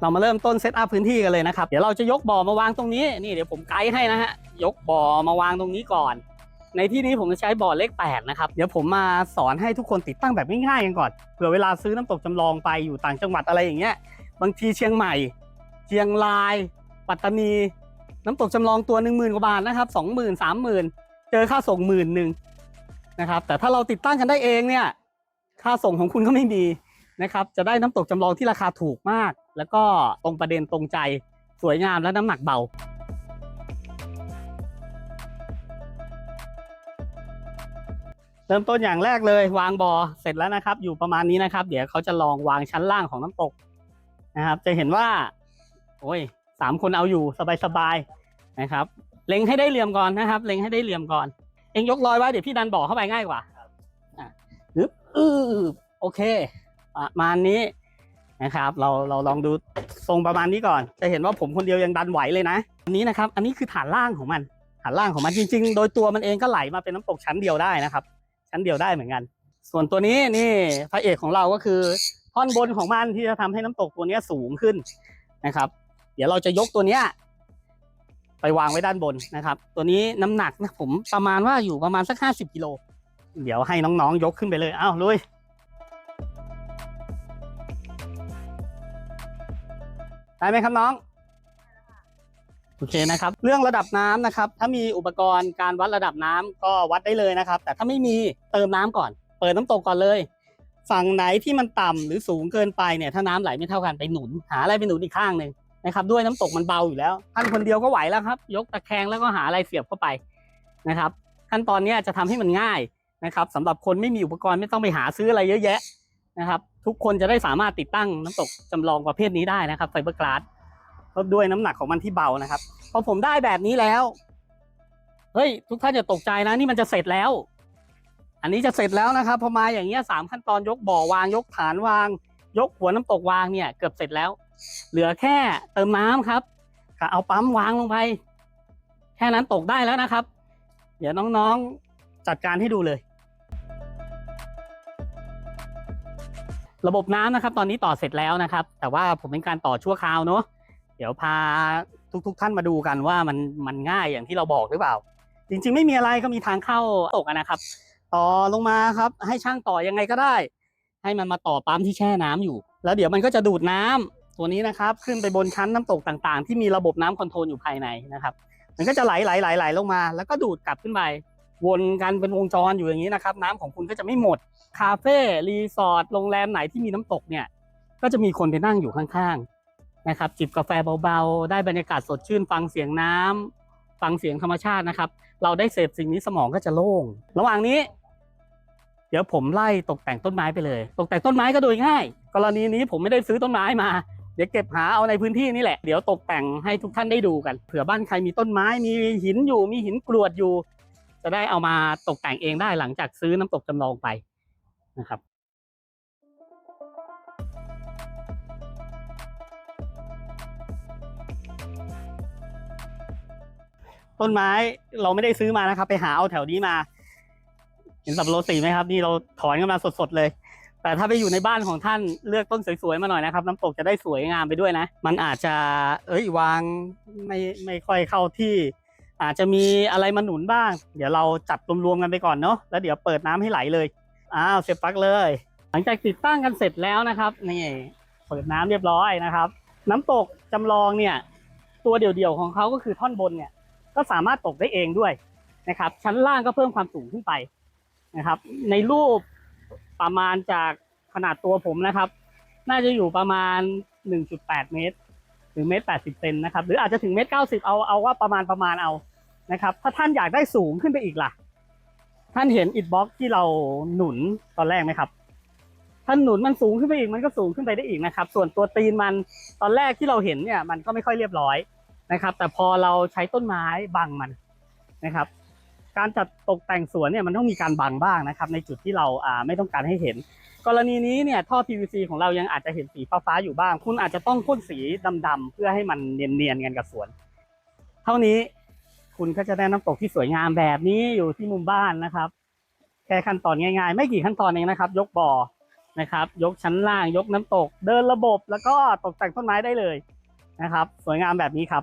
เรามาเริ่มต้นเซตอัพพื้นที่กันเลยนะครับ เดี๋ยวเราจะยกบ่อมาวางตรงนี้ นี่เดี๋ยวผมไกด์ให้นะฮะ ยกบ่อมาวางตรงนี้ก่อน ในที่นี้ผมจะใช้บ่อเลข8นะครับ เดี๋ยวผมมาสอนให้ทุกคนติดตั้งแบบง่ายๆกันก่อน เผื่อเวลาซื้อน้ำตกจำลองไปอยู่ต่างจังหวัดอะไรอย่างเงี้ย บางทีเชียงใหม่ เชียงราย ปัตตานี น้ำตกจำลองตัวหนึ่งหมื่นกว่าบาทนะครับสองหมื่นสามหมื่นเจอค่าส่งหมื่นหนึ่งนะครับ แต่ถ้าเราติดตั้งกันได้เองเนี่ย ค่าส่งของคุณก็ไม่มีนะครับ จะได้น้ำตกจำลองที่ราคาถูกมาก แล้วก็ตรงประเด็นตรงใจสวยงามและน้ำหนักเบา เริ่มต้นอย่างแรกเลยวางบอเสร็จแล้วนะครับ อยู่ประมาณนี้นะครับ เดี๋ยวเขาจะลองวางชั้นล่างของน้ำตกนะครับ จะเห็นว่า โอ้ยสามคนเอาอยู่สบายๆนะครับ เล็งให้ได้เหลี่ยมก่อนนะครับ เล็งให้ได้เหลี่ยมก่อน เองยกลอยไว้เดี๋ยวพี่ดันบ่อเข้าไปง่ายกว่าอะอึบอือโอเคประมาณนี้ นะครับ เราเราลองดูทรงประมาณนี้ก่อน จะเห็นว่าผมคนเดียวยังดันไหวเลยนะอันนี้นะครับ อันนี้คือฐานล่างของมันฐานล่างของมันจริง ๆ โดยตัวมันเองก็ไหลมาเป็นน้ำตกชั้นเดียวได้นะครับ ชั้นเดียวได้เหมือนกัน ส่วนตัวนี้นี่พระเอกของเราก็คือท่อนบนของมันที่จะทำให้น้ำตกตัวนี้สูงขึ้นนะครับ เดี๋ยวเราจะยกตัวเนี้ยไปวางไว้ด้านบนนะครับ ตัวนี้น้ำหนักนะผมประมาณว่าอยู่ประมาณสักห้าสิบกิโลเดี๋ยวให้น้องๆยกขึ้นไปเลยอ้าวลุย ได้ไหมครับน้องโอเคนะครับ เรื่องระดับน้ำนะครับ ถ้ามีอุปกรณ์การวัดระดับน้ำก็วัดได้เลยนะครับ แต่ถ้าไม่มีเติมน้ำก่อน เปิดน้ำตกก่อนเลย ฝั่งไหนที่มันต่ำหรือสูงเกินไปเนี่ยถ้าน้ำไหลไม่เท่ากันไปหนุน หาอะไรไปหนุนอีกข้างหนึ่งนะครับ ด้วยน้ำตกมันเบาอยู่แล้วท่านคนเดียวก็ไหวแล้วครับ ยกตะแคงแล้วก็หาอะไรเสียบเข้าไปนะครับ ขั้นตอนเนี้ยจะทำให้มันง่ายนะครับสำหรับคนไม่มีอุปกรณ์ไม่ต้องไปหาซื้ออะไรเยอะแยะนะครับ ทุกคนจะได้สามารถติดตั้งน้ำตกจำลองประเภทนี้ได้นะครับไฟเบอร์กลาสก็ด้วยน้ำหนักของมันที่เบานะครับพอผมได้แบบนี้แล้วเฮ้ยทุกท่านอย่าตกใจนะนี่มันจะเสร็จแล้ว อันนี้จะเสร็จแล้วนะครับพอมาอย่างเงี้ยสามขั้นตอนยกบ่อวางยกฐานวาง ยกหัวน้ำตกวางเนี่ย เกือบเสร็จแล้ว เหลือแค่เติมน้ำครับก็เอาปั๊มวางลงไป แค่นั้นตกได้แล้วนะครับ เดี๋ยวน้องๆจัดการให้ดูเลย ระบบน้ำนะครับ ตอนนี้ต่อเสร็จแล้วนะครับ แต่ว่าผมเป็นการต่อชั่วคราวเนอะเดี๋ยวพาทุกๆทท่านมาดูกันว่ามันมันง่ายอย่างที่เราบอกหรือเปล่า จริง ๆ ไม่มีอะไรก็มีทางเข้าตกนะครับ ต่อลงมาครับ ให้ช่างต่อยังไงก็ได้ ให้มันมาต่อปั๊มที่แช่น้ำอยู่ แล้วเดี๋ยวมันก็จะดูดน้ำตัวนี้นะครับ ขึ้นไปบนชั้นน้ำตกต่างๆ ที่มีระบบน้ำคอนโทรลอยู่ภายในนะครับ มันก็จะไหลไหลไหลไหลลงมา แล้วก็ดูดกลับขึ้นไป วนกันเป็นวงจรอยู่อย่างนี้นะครับ น้ำของคุณก็จะไม่หมด คาเฟ่รีสอร์ทโรงแรมไหนที่มีน้ำตกเนี่ย ก็จะมีคนไปนั่งอยู่ข้างๆนะครับ จิบกาแฟเบาๆ ได้บรรยากาศสดชื่น ฟังเสียงน้ำฟังเสียงธรรมชาตินะครับ เราได้เสพสิ่งนี้สมองก็จะโล่ง ระหว่างนี้ เดี๋ยวผมไล่ตกแต่งต้นไม้ไปเลย ตกแต่งต้นไม้ก็โดยง่าย กรณีนี้ผมไม่ได้ซื้อต้นไม้มาเดี๋ยวเก็บหาเอาในพื้นที่นี่แหละ เดี๋ยวตกแต่งให้ทุกท่านได้ดูกัน เผื่อบ้านใครมีต้นไม้ มีหินอยู่ มีหินกรวดอยู่ จะได้เอามาตกแต่งเองได้หลังจากซื้อน้ำตกจำลองไปนะครับต้นไม้เราไม่ได้ซื้อมานะครับ ไปหาเอาแถวนี้มา เห็นสับปะรสีไหมครับ นี่เราถอนกันมาสดๆเลย แต่ถ้าไปอยู่ในบ้านของท่านเลือกต้นสวยๆมาหน่อยนะครับ น้ำตกจะได้สวยงามไปด้วยนะ มันอาจจะ เอ้ยวางไม่ไม่ค่อยเข้าที่ อาจจะมีอะไรมาหนุนบ้าง เดี๋ยวเราจัดรวมๆกันไปก่อนเนาะแล้วเดี๋ยวเปิดน้ำให้ไหลเลยอ้าวเสียบปลั๊กเลย หลังจากติดตั้งกันเสร็จแล้วนะครับนี่เปิดน้ำเรียบร้อยนะครับ น้ำตกจำลองเนี่ย ตัวเดี่ยวๆของเขาก็คือท่อนบนเนี่ย ก็สามารถตกได้เองด้วยนะครับ ชั้นล่างก็เพิ่มความสูงขึ้นไปนะครับ ในรูปประมาณจากขนาดตัวผมนะครับ น่าจะอยู่ประมาณ 1.8 เมตร หรือเมตร 80 เซนนะครับ หรืออาจจะถึงเมตร 90 เอาเอาว่าประมาณประมาณเอา นะครับ ถ้าท่านอยากได้สูงขึ้นไปอีกล่ะ ท่านเห็นอิฐบล็อกที่เราหนุนตอนแรกไหมครับถ้าหนุนมันสูงขึ้นไปอีกมันก็สูงขึ้นไปได้อีกนะครับ ส่วนตัวตีนมันตอนแรกที่เราเห็นเนี่ย มันก็ไม่ค่อยเรียบร้อยนะครับ แต่พอเราใช้ต้นไม้บังมันนะครับ การจัดตกแต่งสวนเนี่ยมันต้องมีการบังบ้างนะครับ ในจุดที่เราอ่าไม่ต้องการให้เห็น กรณีนี้เนี่ยท่อ PVC ของเรายังอาจจะเห็นสีฟ้าๆอยู่บ้าง คุณอาจจะต้องพ่นสีดำๆเพื่อให้มันเนียนๆกันกับสวน เท่านี้ คุณก็จะได้น้ำตกที่สวยงามแบบนี้อยู่ที่มุมบ้านนะครับ แค่ขั้นตอนง่ายๆ ไม่กี่ขั้นตอนเองนะครับ ยกบ่อนะครับ ยกชั้นล่าง ยกน้ำตก เดินระบบแล้วก็ตกแต่งต้นไม้ได้เลยนะครับ สวยงามแบบนี้ครับ